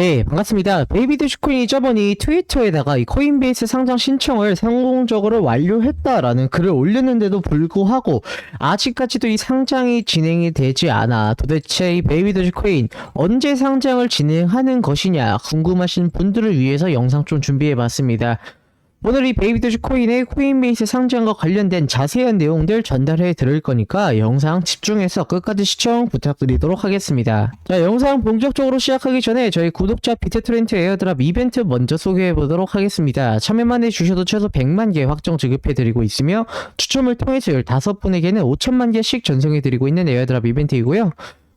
네, 반갑습니다. 베이비 도시코인이 저번이 트위터에다가 이 코인베이스 상장 신청을 성공적으로 완료했다라는 글을 올렸는데도 불구하고 아직까지도 이 상장이 진행이 되지 않아 도대체 이 베이비 도시코인 언제 상장을 진행하는 것이냐 궁금하신 분들을 위해서 영상 좀 준비해 봤습니다. 오늘 이 베이비 도시 코인의 코인베이스 상장과 관련된 자세한 내용들 전달해 드릴 거니까 영상 집중해서 끝까지 시청 부탁드리도록 하겠습니다. 자, 영상 본격적으로 시작하기 전에 저희 구독자 비트트렌트 에어드랍 이벤트 먼저 소개해 보도록 하겠습니다. 참여만 해주셔도 최소 100만 개 확정 지급해 드리고 있으며 추첨을 통해서 15분에게는 5천만 개씩 전송해 드리고 있는 에어드랍 이벤트이고요.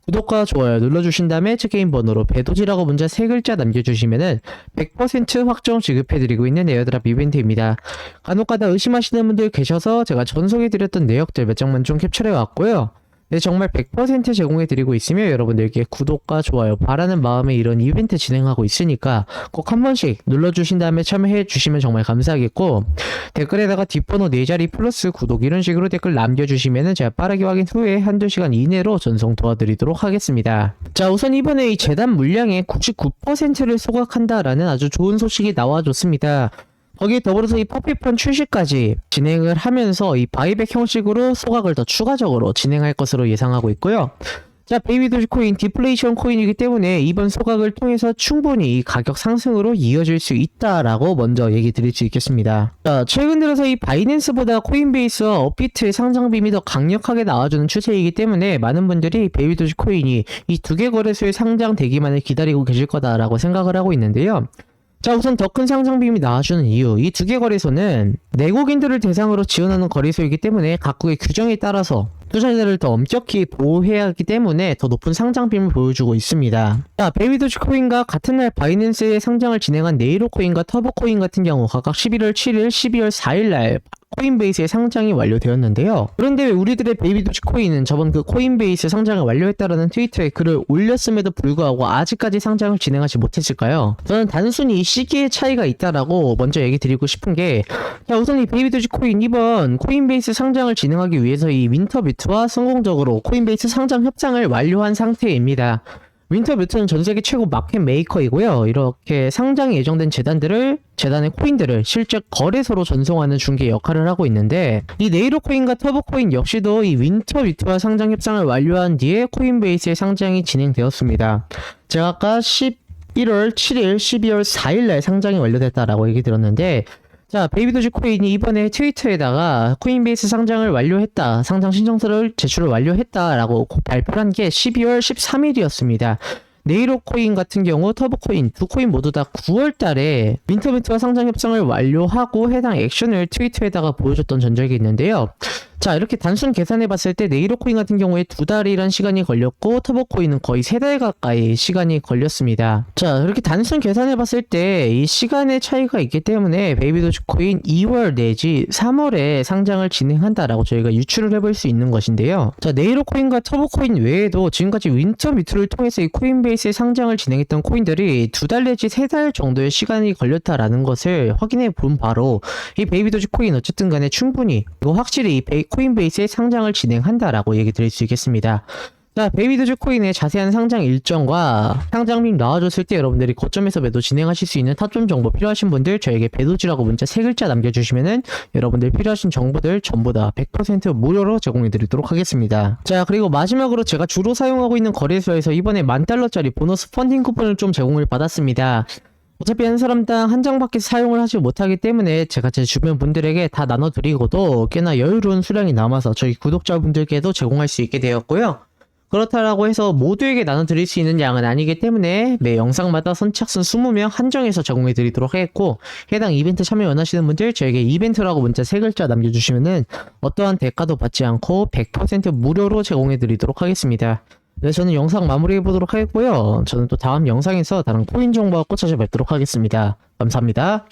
구독과 좋아요 눌러주신 다음에 체크인 번호로 배도지라고 문자 세 글자 남겨주시면은 100% 확정 지급해드리고 있는 에어드랍 이벤트입니다. 간혹가다 의심하시는 분들 계셔서 제가 전송해드렸던 내역들 몇 장만 좀 캡처해왔고요. 네, 정말 100% 제공해드리고 있으며 여러분들께 구독과 좋아요 바라는 마음에 이런 이벤트 진행하고 있으니까 꼭 한 번씩 눌러주신 다음에 참여해 주시면 정말 감사하겠고 댓글에다가 뒷번호 4자리 플러스 구독 이런 식으로 댓글 남겨주시면은 제가 빠르게 확인 후에 한두 시간 이내로 전송 도와드리도록 하겠습니다. 자 우선 이번에 이 재단 물량의 99%를 소각한다라는 아주 좋은 소식이 나와줬습니다. 거기에 더불어서 이 퍼피펀 출시까지 진행을 하면서 이 바이백 형식으로 소각을 더 추가적으로 진행할 것으로 예상하고 있고요. 자, 베이비 도지코인 디플레이션 코인이기 때문에 이번 소각을 통해서 충분히 이 가격 상승으로 이어질 수 있다라고 먼저 얘기 드릴 수 있겠습니다. 자, 최근 들어서 이 바이낸스보다 코인베이스와 업비트의 상장 빔이 더 강력하게 나와주는 추세이기 때문에 많은 분들이 베이비 도지코인이 이 두 개 거래소에 상장되기만을 기다리고 계실 거다라고 생각을 하고 있는데요. 자 우선 더 큰 상장빔이 나와주는 이유 이 두 개 거래소는 내국인들을 대상으로 지원하는 거래소이기 때문에 각국의 규정에 따라서 투자자들을 더 엄격히 보호해야 하기 때문에 더 높은 상장빔을 보여주고 있습니다. 자, 베이비 도지코인과 같은 날 바이낸스의 상장을 진행한 네이로코인과 터보코인 같은 경우 각각 11월 7일, 12월 4일 날 코인베이스의 상장이 완료되었는데요. 그런데 왜 우리들의 베이비 도지코인은 저번 그 코인베이스 상장을 완료했다라는 트위터에 글을 올렸음에도 불구하고 아직까지 상장을 진행하지 못했을까요? 저는 단순히 이 시기의 차이가 있다라고 먼저 얘기 드리고 싶은 게 자, 우선 이 베이비 도지코인 이번 코인베이스 상장을 진행하기 위해서 이 윈터비트와 성공적으로 코인베이스 상장 협상을 완료한 상태입니다. 윈터뷰트는 전 세계 최고 마켓 메이커이고요. 이렇게 상장이 예정된 재단들을 재단의 코인들을 실제 거래소로 전송하는 중개 역할을 하고 있는데 이 네이로 코인과 터보 코인 역시도 이 윈터뷰트와 상장 협상을 완료한 뒤에 코인베이스의 상장이 진행되었습니다. 제가 아까 11월 7일, 12월 4일 날 상장이 완료됐다라고 얘기 들었는데 자, 베이비도지 코인이 이번에 트위터에다가 코인베이스 상장을 완료했다. 상장 신청서를 제출을 완료했다라고 발표를 한게 12월 13일이었습니다. 네이로 코인 같은 경우 터보 코인 두 코인 모두 다 9월 달에 윈터비트와 상장 협상을 완료하고 해당 액션을 트위터에다가 보여줬던 전적이 있는데요. 자, 이렇게 단순 계산해 봤을 때 네이로 코인 같은 경우에 두 달이란 시간이 걸렸고 터보 코인은 거의 세 달 가까이 시간이 걸렸습니다. 자, 이렇게 단순 계산해 봤을 때 이 시간의 차이가 있기 때문에 베이비 도지 코인 2월 내지 3월에 상장을 진행한다라고 저희가 유추를 해볼 수 있는 것인데요. 자, 네이로 코인과 터보 코인 외에도 지금까지 윈터 뮤트를 통해서 이 코인베이스의 상장을 진행했던 코인들이 두 달 내지 세 달 정도의 시간이 걸렸다라는 것을 확인해 본 바로 이 베이비 도지 코인 어쨌든 간에 충분히 확실히 이 베이, 코인베이스의 상장을 진행한다라고 얘기 드릴 수 있겠습니다. 자, 베이비 도지 코인의 자세한 상장 일정과 상장빔 나와줬을 때 여러분들이 거점에서 매도 진행하실 수 있는 타점 정보 필요하신 분들 저에게 배도지라고 문자 세 글자 남겨주시면은 여러분들 필요하신 정보들 전부 다 100% 무료로 제공해드리도록 하겠습니다. 자, 그리고 마지막으로 제가 주로 사용하고 있는 거래소에서 이번에 만 달러짜리 보너스 펀딩 쿠폰을 좀 제공을 받았습니다. 어차피 한 사람당 한 장밖에 사용을 하지 못하기 때문에 제가 제 주변 분들에게 다 나눠드리고도 꽤나 여유로운 수량이 남아서 저희 구독자분들께도 제공할 수 있게 되었고요. 그렇다라고 해서 모두에게 나눠드릴 수 있는 양은 아니기 때문에 매 영상마다 선착순 20명 한정해서 제공해 드리도록 하겠고 해당 이벤트 참여 원하시는 분들 저에게 이벤트라고 문자 세 글자 남겨주시면은 어떠한 대가도 받지 않고 100% 무료로 제공해 드리도록 하겠습니다. 네, 저는 영상 마무리해 보도록 하겠고요. 저는 또 다음 영상에서 다른 코인 정보와 꼭 찾아뵙도록 하겠습니다. 감사합니다.